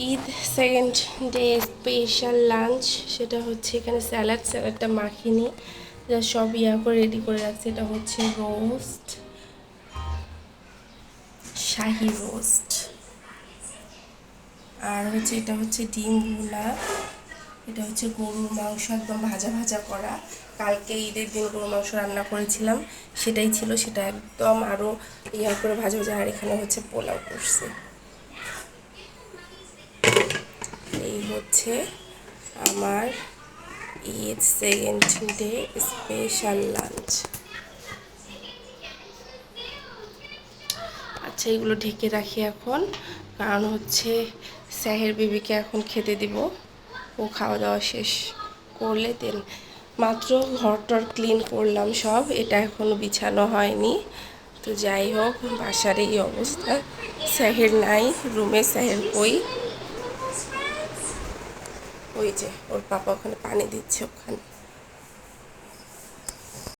Eid second day special lunch সেটা হচ্ছে এখানে স্যালাড স্যালাডটা মাখিনি যা সব ইয়া করে রেডি করে রাখছে, এটা হচ্ছে রোস্ট শাহি রোস্ট আর হচ্ছে এটা হচ্ছে ডিম ভুনা এটা হচ্ছে গরুর মাংস, একদম ভাজা ভাজা করা। কালকে ঈদের দিন গরুর মাংস রান্না করেছিলাম, সেটাই ছিল, সেটা একদম আরও ইয়া করে ভাজা ভাজা, আর এখানে হচ্ছে পোলাও করছে। হচ্ছে আমার Eid second day special lunch আচ্ছা এগুলো ঢেকে রাখি এখন। কারণ হচ্ছে স্যাহের বিবিকে এখন খেতে দিব। ও খাওয়া দাওয়া শেষ করলে তেল মাত্র ঘরটর ক্লিন করলাম সব, এটা এখনও বিছানো হয়নি। তো যাই হোক, বাসার এই অবস্থা। স্যাহের নাই, রুমে স্যাহের কই ওই যে ওর পাপা ওখানে পানি দিচ্ছে ওখানে।